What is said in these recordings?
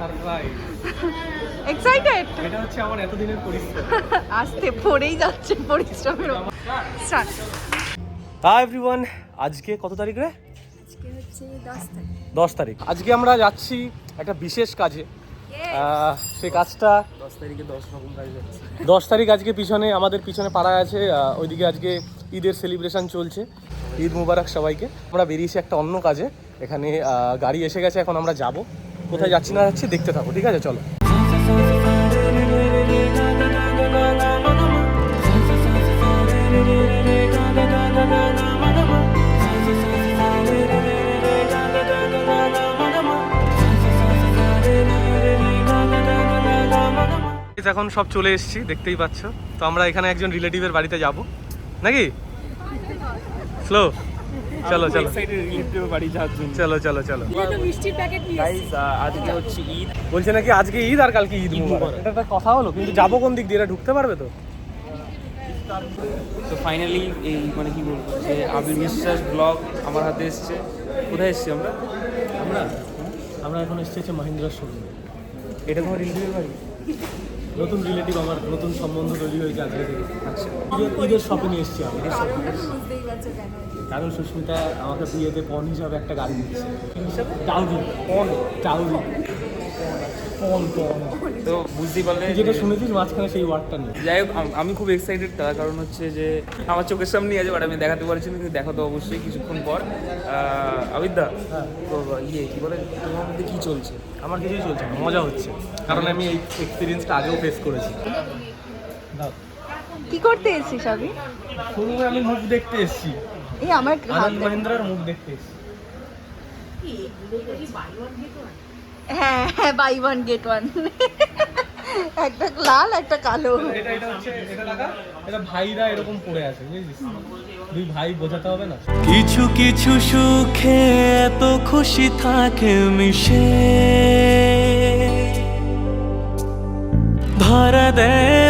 Surprise. Excited এটা হচ্ছে আমার এতদিনের পরিশ্রম। আসতে পড়েই যাচ্ছে পরিশ্রমের স্টার্ট হাই এভরিওয়ান আজকে কত তারিখ রে? দশ তারিখ। আজকে আমরা যাচ্ছি একটা বিশেষ কাজে। সেই কাজটা দশ তারিখে দশ রকম কাজ যাচ্ছে। দশ তারিখ আজকে পিছনে আমাদের পিছনে পাড়ায় আছে ওইদিকে আজকে ঈদের সেলিব্রেশন চলছে। ঈদ মুবারক সবাইকে। আমরা বেরিয়েছি একটা অন্য কাজে। এখানে গাড়ি এসে গেছে এখন আমরা যাব। কোথায় যাচ্ছি না যাচ্ছি দেখতে থাকো, ঠিক আছে? চলো। এখন সব চলে এসেছি, দেখতেই পাচ্ছ। তো আমরা এখানে একজন রিলেটিভের বাড়িতে যাব। নাকি? স্লো চলো চলো। চলো চলো চলো। নিয়ে আজকে হচ্ছে ঈদ। বলছে নাকি আজকে ঈদ আর কালকে ঈদ এটা একটা কথা হলো কিন্তু যাব কোন দিক দিয়ে? এটা ঢুকতে পারবে তো? তো ফাইনালি এই মানে কি বলব যে আবির বিশ্বাস ব্লগ আমার হাতে এসছে। কোথায় এসছি আমরা? আমরা? আমরা এখন এসেছি হচ্ছে মহিন্দ্রার শোরুমে এটা তোমার রিলেটিভের বাড়ি? নতুন রিলেটিভ আমার নতুন সম্বন্ধ তৈরি হয়েছে আজকে থেকে। আচ্ছা। ঈদের শপিং এসেছি আমি কারণ সুস্মিতা আমাকে বিয়েতে পণ হিসাবে একটা গাড়ি দিচ্ছে পণ। চাউরি। পণ পণ। তো বুঝতেই পারলে যেটা শুনেছিস মাঝখানে সেই ওয়ার্ডটা নেই। যাই হোক আমি খুব এক্সাইটেড তার কারণ হচ্ছে যে আমার চোখের সামনেই আছে বাট আমি দেখাতে পারছি না কিন্তু দেখা তো অবশ্যই কিছুক্ষণ পর। আহ, আবিদ্যা হ্যাঁ। তো ইয়ে কি বলে তোমার মধ্যে কি চলছে? আমার কিছুই চলছে না মজা হচ্ছে। কারণ আমি এই এক্সপিরিয়েন্সটা আগেও ফেস করেছি। দাও। কি করতে এসেছিস আমি শোরুমে আমি মুখ দেখতে এসেছি। এই আমার আনন্দ মহিন্দ্রার মুখ দেখতে এসেছি। হ্যাঁ হ্যাঁ বাই ওয়ান গেট ওয়ান একটা লাল একটা কালো। এটা এটা হচ্ছে এটা টাকা এটা ভাইরা এরকম পড়ে আছে বুঝেছিস? দুই ভাই বোঝাতে হবে না। কিছু কিছু সুখে এত খুশি থাকে মিশে। ধরা দেয়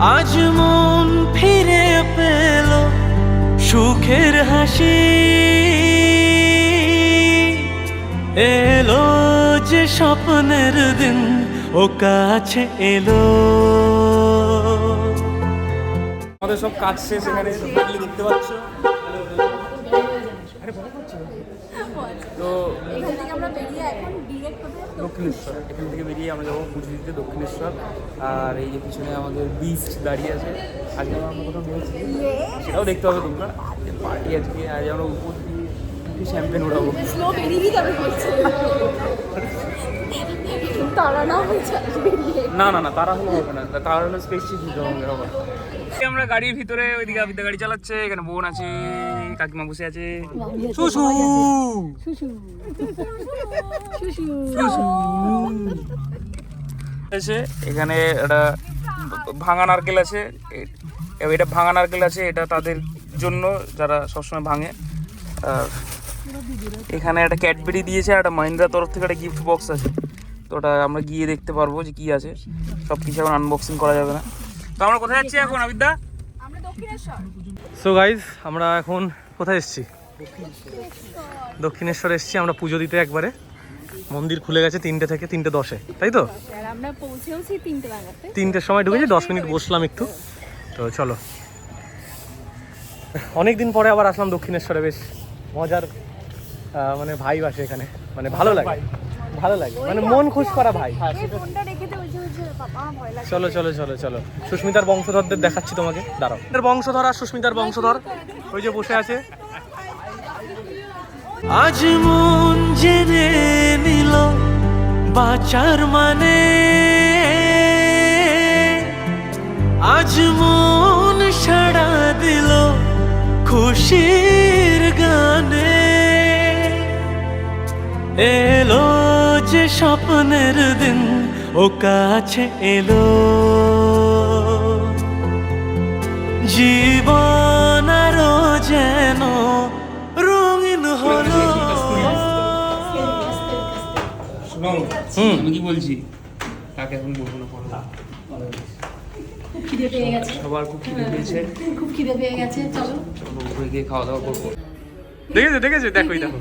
আজ মন ফিরে পেল সুখের হাসি। এলো যে স্বপ্নের দিন, ও কাছে এলো। আমাদের সব কাজ শেষ, এখানে দেখতে পাচ্ছ। তো এখান থেকে আমরা বেরিয়ে এখন ডিরেক্ট দক্ষিণেশ্বর। এখান থেকে বেরিয়ে আমরা যাব পুজো দিতে দক্ষিণেশ্বর। আর এই যে পিছনে আমাদের বিচ দাঁড়িয়ে আছে। আজকে আমরা কোথাও বেরোচ্ছি সেটাও দেখতে হবে তোমরা। পার্টি আজকে আজ আমরা উপর দিয়ে শ্যাম্পেন যাবে বলছে। তারা না না না না তারা হলে হবে না। তারা হলে দিতে হবে আমরা গাড়ির ভিতরে ওইদিকে আবিদ্যা গাড়ি চালাচ্ছে এখানে বোন আছে। কাকিমা বসে আছে। শুশু! আছে। এখানে একটা ভাঙা নারকেল আছে। এটা ভাঙা নারকেল আছে এটা তাদের জন্য যারা সবসময় ভাঙে। এখানে একটা ক্যাডবেরি দিয়েছে আর একটা মাহিন্দ্রার তরফ থেকে একটা গিফট বক্স আছে। তো ওটা আমরা গিয়ে দেখতে পারব যে কি আছে। সব কিছু এখন আনবক্সিং করা যাবে না। তো আমরা কোথায় যাচ্ছি এখন আবিদ্যা সো গাইজ আমরা এখন কোথায় এসছি? দক্ষিণেশ্বর এসেছি আমরা পুজো দিতে একবারে। মন্দির খুলে গেছে তিনটে থেকে তিনটে দশে তাই তো? তিনটের সময় ঢুকেছি দশ মিনিট বসলাম একটু। তো চলো। অনেক দিন পরে আবার আসলাম দক্ষিণেশ্বরে বেশ মজার মানে ভাই আসে এখানে। মানে ভালো লাগে। ভালো লাগে। মানে মন খুশ করা ভাই চলো চলো চলো চলো। সুস্মিতার বংশধরদের দেখাচ্ছি তোমাকে। দাঁড়াও। বংশধর আর সুস্মিতার বংশধর। ওই যে বসে আছে। আজ মন জেনে নিল বাঁচার মানে। আজ মন সাড়া দিল খুশির গানে। এলো যে যে স্বপ্নের দিন ও কাছে এলো। জীবন আরও যেন রঙিন হলো। হুম। আমি কি বলছি? তাকে এখন বলব না খুব খিদে পেয়ে গেছে। সবার খুব খিদে পেয়েছে। খুব খিদে পেয়ে গেছে চলো। চলো গিয়ে খাওয়া দাওয়া করব। দেখেছ দেখেছ? দেখো এই দেখো।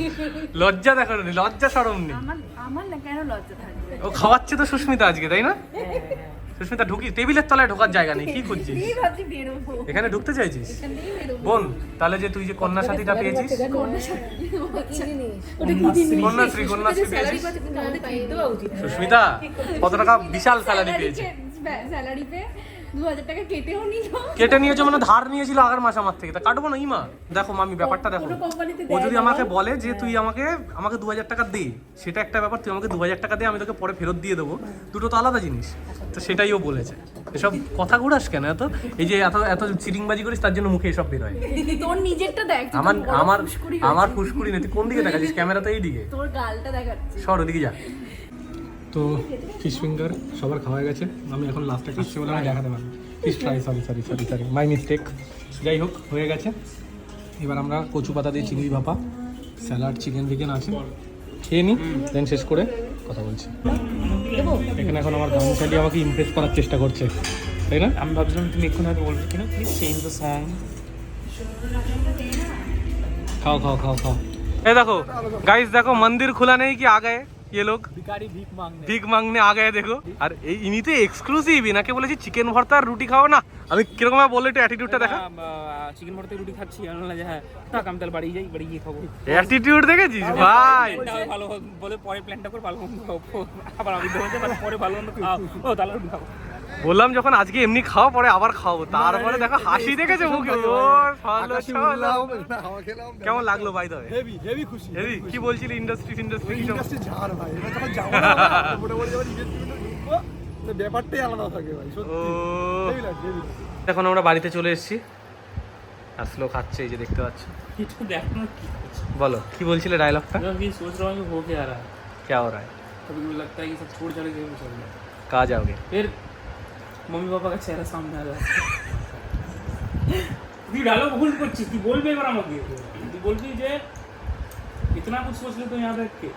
লজ্জা দেখো নি, লজ্জা সরম নেই। আমার আমার না কেন লজ্জা থাকবে? ও খাওয়াচ্ছে তো সুস্মিতা আজকে তাই না? সুস্মিতা ঢুকি টেবিলের তলায় ঢোকার জায়গা নেই কি খুঁজছিস এখানে ঢুকতে চাইছিস? এখান থেকেই বেরোবো। বোন তাহলে যে তুই যে কন্যা সাথীটা পেয়েছিস? কন্যাশ্রী কন্যাশ্রী পেয়েছিস? সুস্মিতা কত টাকা বিশাল স্যালারি পেয়েছে? স্যালারি পেয়ে কেটে নিয়েছো মানে ধার নিয়েছিল আগের মাস আমার থেকে। তা কাটবো না ইমা? দেখো মামি ব্যাপারটা দেখো। ও যদি আমাকে বলে যে তুই আমাকে আমাকে দু হাজার টাকা দে সেটা একটা ব্যাপার তুই আমাকে দু হাজার টাকা দে আমি তোকে পরে ফেরত দিয়ে দেবো। দুটো তো আলাদা জিনিস। তো সেটাই ও বলেছে। এসব কথা ঘুরাস কেন এত? এই যে এত এত চিটিংবাজি করিস তার জন্য মুখে এসব বেরোয় তোর নিজেরটা দেখ আমার আমার ফুসকুড়ি আমার। ফুসকুড়ি নেই। তুই কোন দিকে দেখাচ্ছিস? ক্যামেরা তো এই দিকে। তোর গালটা দেখাচ্ছে সর ওদিকে যা। তো ফিশ ফিঙ্গার সবার খাওয়া গেছে। আমি এখন লাস্টে খাচ্ছি বলে আমি দেখাতে পারি fish fry sorry sorry sorry sorry my mistake যাই হোক হয়ে গেছে। এবার আমরা কচু পাতা দিয়ে চিংড়ি ভাপা স্যালাড চিকেন ফিকেন আছে। খেয়ে নিই দেন শেষ করে কথা বলছি। এখানে এখন আমার গান চালিয়ে আমাকে ইমপ্রেস করার চেষ্টা করছে। তাই না? আমি ভাবছিলাম তুমি এক্ষুনি আগে বলবে কিনা। প্লিজ চেঞ্জ দ্য সং খাও খাও খাও খাও। এই দেখো গাইস দেখো মন্দির খোলা নেই কি আগে? ये लोग भिखारी भीख मांगने भीख मांगने आ गए দেখো আর এই ইনি তো এক্সক্লুসিভ ইনাকে বলেছি চিকেন ভর্তা আর রুটি খাও না আমি কিরকম ভাবে বললে একটু অ্যাটিটিউডটা দেখা চিকেন ভর্তা রুটি খাচ্ছি আমি বললাম যে হ্যাঁ থাক আমি তাহলে বাড়ি যাই বাড়ি গিয়ে খাবো অ্যাটিটিউড দেখেছিস ভাই প্ল্যানটা হবে ভালো হোক বলে পরে প্ল্যানটা করে ভালো মন্দ খাবো আবার আমি ধরতে পারি পরে ভালো মন্দ খাও ও তাহলে রুটি খাবো বললাম যখন আজকে এমনি খাওয়া পরে আবার খাওয়াবো তারপরে দেখো হাসি দেখেছে মুখে ও ভালো চলো। কেমন লাগলো ভাই তবে হেভি হেভি খুশি হেবি কি বলছিলি ইন্ডাস্ট্রি ইন্ডাস্ট্রি কি সব? ইন্ডাস্ট্রি ঝাড় ভাই এবার যখন যাবো না মোটামুটি যখন ইন্ডাস্ট্রিতে ঢুকবো তো ব্যাপারটাই আলাদা থাকে ভাই ও সত্যি হেভি লাগছে হেভি এখন আমরা বাড়িতে চলে এসেছি আসলো খাচ্ছে এই যে দেখতে পাচ্ছ এটা দেখ না কি করছে বলো কি বলছিলে ডায়লগটা मैं अभी सोच रहा हूँ कि हो क्या रहा है क्या हो रहा है कभी मुझे लगता है कि सब छोड़ जाने के लिए चल रहा है कहाँ जाओगे फिर मम्मी पापा का चेहरा सामने आ जाता है তুই ডায়লগ ভুল করছিস তুই বলবি এবার আমাকে তুই বলবি যে इतना कुछ सोच ले तो यहाँ बैठ के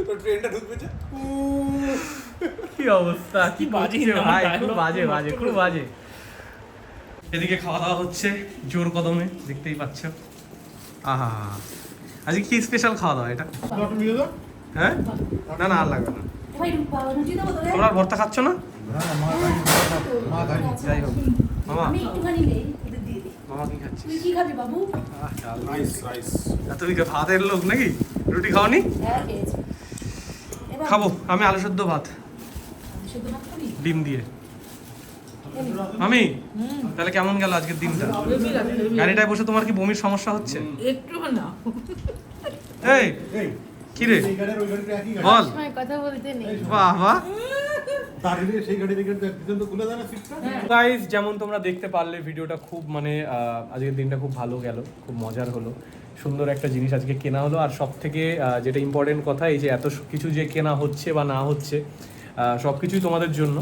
তো ট্রেনটা ঢুকবে যে কি অবস্থা কি বাজে করছে না, ভাই dialogue খুব বাজে খুব বাজে খুব বাজে এদিকে খাওয়া দাওয়া হচ্ছে জোর কদমে দেখতেই পাচ্ছ আহা আজকে কি স্পেশাল খাওয়া দাওয়া এটা হ্যাঁ? না না আর লাগবে না। তোমরা আর ভর্তা খাচ্ছ না? যাই হোক। মামা মামা কি খাচ্ছিস তুই কি খাবি বাবু? রাইস রাইস তুমি কি ভাতের লোক নাকি? রুটি খাওনি? হ্যাঁ খাব আমি আলু সেদ্ধ ভাত। শুধু ভাত খাবি? ডিম দিয়ে। আমি তাহলে কেমন গেল আজকের দিনটা? গাড়িটায় বসে তোমার কি বমির সমস্যা হচ্ছে? একটু না। এই এই। কি রে বল। কথা বলতে নেই। বাহ বাহ দার্জিলিং সেই গাড়ি দেখে একদম তো খুলে দেয় না সিটটা গাইস যেমন তোমরা দেখতে পারলে ভিডিওটা খুব মানে আজকের দিনটা খুব ভালো গেল খুব মজার হলো। সুন্দর একটা জিনিস আজকে কেনা হলো আর সব থেকে যেটা ইম্পর্টেন্ট কথা এই যে এত কিছু যে কেনা হচ্ছে বা না হচ্ছে সব কিছুই তোমাদের জন্য।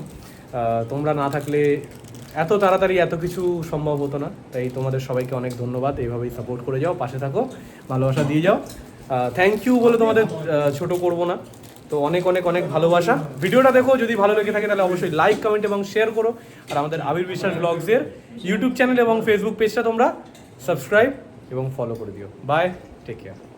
তোমরা না থাকলে এত তাড়াতাড়ি এত কিছু সম্ভব হতো না। তাই তোমাদের সবাইকে অনেক ধন্যবাদ। এইভাবেই সাপোর্ট করে যাও পাশে থাকো ভালোবাসা দিয়ে যাও। থ্যাংক ইউ বলে তোমাদের ছোট করব না। তো অনেক অনেক অনেক ভালোবাসা। ভিডিওটা দেখো, যদি ভালো লেগে থাকে তাহলে অবশ্যই লাইক কমেন্ট এবং শেয়ার করো। আর আমাদের আবির বিশ্বাস ব্লগসের ইউটিউব চ্যানেল এবং ফেসবুক পেজটা তোমরা সাবস্ক্রাইব এবং ফলো করে দিও। Bye take care